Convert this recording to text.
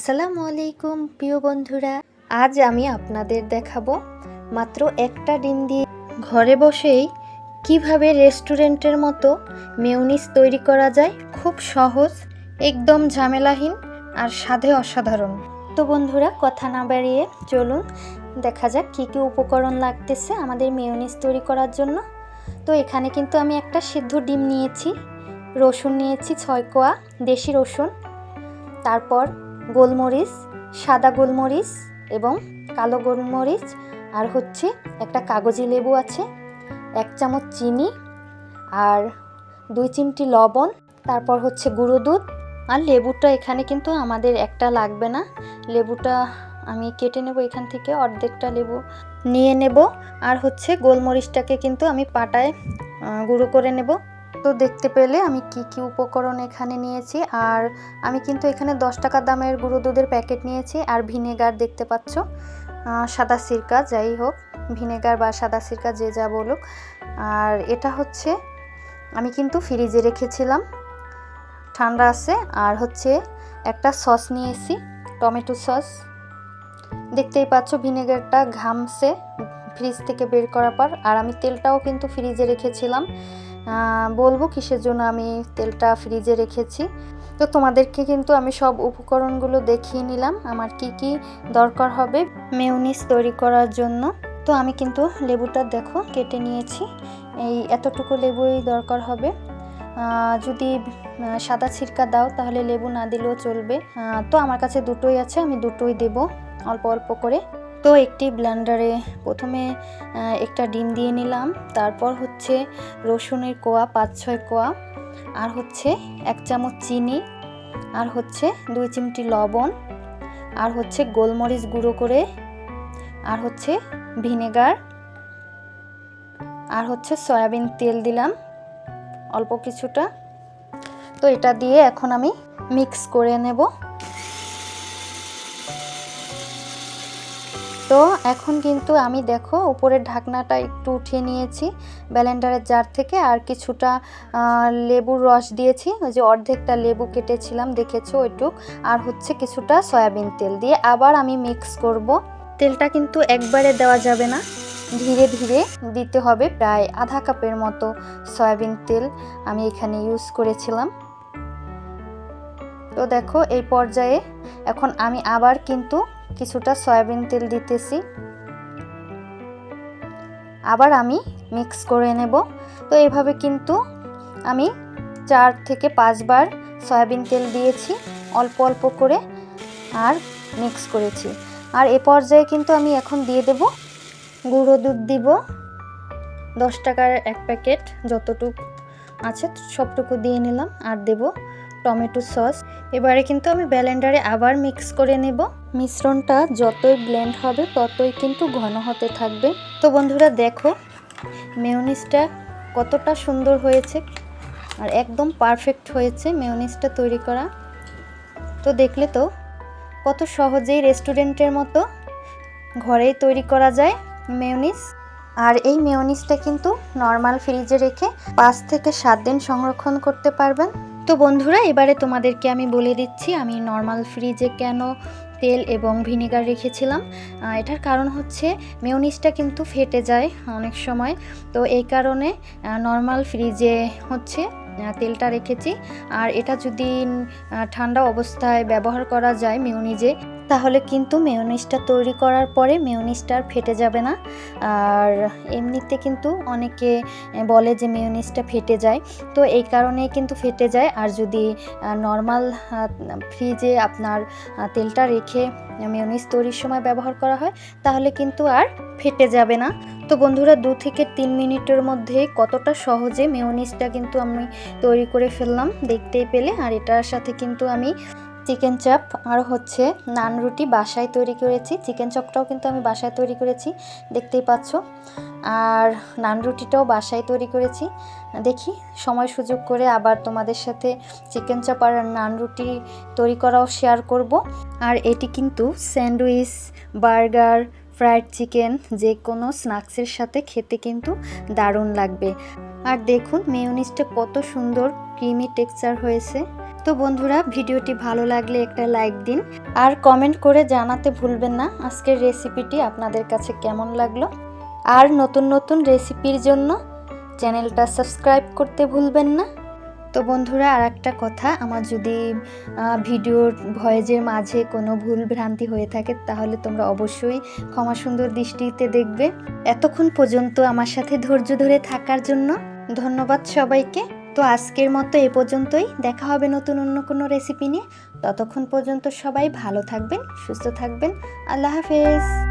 আসসালামু আলাইকুম, প্রিয় বন্ধুরা। আজ আমি আপনাদের দেখাবো মাত্র একটা ডিম দিয়ে ঘরে বসেই কীভাবে রেস্টুরেন্টের মতো মেয়নিজ তৈরি করা যায়, খুব সহজ, একদম ঝামেলাহীন আর স্বাদে অসাধারণ। তো বন্ধুরা, কথা না বাড়িয়ে চলুন, দেখা যাক কী কী উপকরণ লাগতেছে আমাদের মেয়নিজ তৈরি করার জন্য। তো এখানে কিন্তু আমি একটা সিদ্ধ ডিম নিয়েছি, রসুন নিয়েছি ছয় কোয়া, দেশি রসুন। তারপর গোলমরিচ, সাদা গোলমরিচ এবং কালো গোলমরিচ, আর হচ্ছে একটা কাগজি লেবু আছে, এক চামচ চিনি আর দুই চিমটি লবণ, তারপর হচ্ছে গুঁড়ো দুধ। আর লেবুটা এখানে কিন্তু আমাদের একটা লাগবে না। লেবুটা আমি কেটে নেব এখান থেকে, অর্ধেকটা লেবু নিয়ে নেব। আর হচ্ছে গোলমরিচটাকে কিন্তু আমি পাটায় গুঁড়ো করে নেব। তো দেখতে পেলে আমি কি কি উপকরণ এখানে নিয়েছি। আর আমি কিন্তু এখানে দশ টাকা দামের গুঁড়ো দুধের প্যাকেট নিয়েছি। আর ভিনেগার দেখতে পাচ্ছ। সাদা সিরকা, যাই হোক, ভিনেগার বা সাদা সিরকা যে যা বলুক। আর এটা হচ্ছে, আমি কিন্তু ফ্রিজে রেখেছিলাম। ঠান্ডা আছে। আর হচ্ছে একটা সস নিয়েছি, টমেটো সস। দেখতেই পাচ্ছ ভিনেগারটা ঘামছে ফ্রিজ থেকে বের করার পর। আর আমি তেলটাও কিন্তু ফ্রিজে রেখেছিলাম। বলব কিসের জন্য আমি তেলটা ফ্রিজে রেখেছি। তো তোমাদেরকে কিন্তু আমি সব উপকরণগুলো দেখিয়ে নিলাম, আমার কি কি দরকার হবে মেউনিস তৈরি করার জন্য। তো আমি কিন্তু লেবুটা দেখো, কেটে নিয়েছি। এই এতটুকু লেবুই দরকার হবে। যদি সাদা ছিরকা দাও, তাহলে লেবু না দিলেও চলবে। তো আমার কাছে দুটোই আছে, আমি দুটোই দেব, অল্প অল্প করে। তো একটি ব্লেন্ডারে প্রথমে একটা ডিম দিয়ে নিলাম। তারপর হচ্ছে রসুনের কোয়া, পাঁচ ছয় কোয়া, আর হচ্ছে এক চামচ চিনি, আর হচ্ছে দুই চিমটি লবণ, আর হচ্ছে গোলমরিচ গুঁড়ো করে, আর হচ্ছে ভিনেগার, আর হচ্ছে সয়াবিন তেল দিলাম অল্প কিছুটা। তো এটা দিয়ে এখন আমি মিক্স করে নেব। তো এখন কিন্তু আমি দেখো উপরের ঢাকনাটা একটু উঠিয়ে নিয়েছি, ব্যালেন্ডারের জার থেকে আর কিছুটা লেবুর রস দিয়েছি, ওই যে অর্ধেকটা লেবু কেটেছিলাম, দেখেছ ওইটুক, আর হচ্ছে কিছুটা সয়াবিন তেল দিয়ে আবার আমি মিক্স করব। তেলটা কিন্তু একবারে দেওয়া যাবে না, ধীরে ধীরে দিতে হবে প্রায় আধা কাপের মতো সয়াবিন তেল আমি এখানে ইউজ করেছিলাম। তো দেখো এই পর্যায়ে এখন আমি আবার কিন্তু কিছুটা সয়াবিন তেল দিতেছি। আবার আমি মিক্স করে নেব। তো এইভাবে কিন্তু আমি চার থেকে পাঁচবার সয়াবিন তেল দিয়েছি, অল্প অল্প করে আর মিক্স করেছি। আর এ পর্যায়ে কিন্তু আমি এখন দিয়ে দেব গুঁড়ো দুধ দিব। দশ টাকার এক প্যাকেট যতটুক আছে সবটুকু দিয়ে নিলাম আর দেব টমেটো সস। এবারে কিন্তু আমি ব্যালেন্ডারে আবার মিক্স করে নেব। মিশ্রণটা যতই ব্লেন্ড হবে, ততই কিন্তু ঘন হতে থাকবে। তো বন্ধুরা দেখো মেয়নিজটা কতটা সুন্দর হয়েছে আর একদম পারফেক্ট হয়েছে মেয়নিজটা তৈরি করা। তো দেখলে তো, কত সহজেই রেস্টুরেন্টের মতো ঘরেই তৈরি করা যায় মেয়নিজ আর এই মেয়নিজটা কিন্তু নর্মাল ফ্রিজে রেখে পাঁচ থেকে সাত দিন সংরক্ষণ করতে পারবেন। তো বন্ধুরা, এবারে তোমাদেরকে আমি বলে দিচ্ছি, আমি নর্মাল ফ্রিজে কেন তেল এবং ভিনেগার রেখেছিলাম। এটার কারণ হচ্ছে মেয়নিজটা কিন্তু ফেটে যায় অনেক সময়। তো এই কারণে নর্মাল ফ্রিজে হচ্ছে তেলটা রেখেছি। আর এটা যদি ঠান্ডা অবস্থায় ব্যবহার করা যায় মেয়নিজে তাহলে কিন্তু মেয়নিজটা তৈরি করার পরে মেয়নিজটা আর ফেটে যাবে না। আর এমনিতে কিন্তু অনেকে বলে যে মেয়নিজটা ফেটে যায়। তো এই কারণে কিন্তু ফেটে যায়। আর যদি নর্মাল ফ্রিজে আপনার তেলটা রেখে মেয়নিজ তৈরির সময় ব্যবহার করা হয়, তাহলে কিন্তু আর ফেটে যাবে না। তো বন্ধুরা, দু থেকে তিন মিনিটের মধ্যে কতটা সহজে মেয়নিজটা কিন্তু আমি তৈরি করে ফেললাম দেখতেই পেলে। আর এটার সাথে কিন্তু আমি চিকেন চাপ আর হচ্ছে নান রুটি বাসায় তৈরি করেছি। চিকেন চপটাও কিন্তু আমি বাসায় তৈরি করেছি, দেখতেই পাচ্ছ। আর নান রুটিটাও বাসায় তৈরি করেছি। দেখি, সময় সুযোগ করে আবার তোমাদের সাথে চিকেন চপ আর নান রুটি তৈরি করাও শেয়ার করব। আর এটি কিন্তু স্যান্ডউইচ, বার্গার, ফ্রায়েড চিকেন যে কোনো স্ন্যাক্সের সাথে খেতে কিন্তু দারুণ লাগবে। আর দেখুন, মেয়োনিজটা কত সুন্দর, ক্রিমি টেক্সচার হয়েছে। তো বন্ধুরা, ভিডিওটি ভালো লাগলে একটা লাইক দিন আর কমেন্ট করে জানাতে ভুলবেন না আজকের রেসিপিটি আপনাদের কাছে কেমন লাগল। আর নতুন নতুন রেসিপির জন্য চ্যানেলটা সাবস্ক্রাইব করতে ভুলবেন না। তো বন্ধুরা আর একটা কথা, আমার যদি ভিডিওর ভয়েজের মাঝে কোনো ভুল ভ্রান্তি হয়ে থাকে, তাহলে তোমরা অবশ্যই ক্ষমা সুন্দর দৃষ্টিতে দেখবে। এতক্ষণ পর্যন্ত আমার সাথে ধৈর্য ধরে থাকার জন্য ধন্যবাদ সবাইকে। তো আজকের মতো এ পর্যন্তই। দেখা হবে নতুন অন্য কোনো রেসিপি নিয়ে। ততক্ষণ পর্যন্ত সবাই ভালো থাকবেন, সুস্থ থাকবেন। আল্লাহ হাফেজ।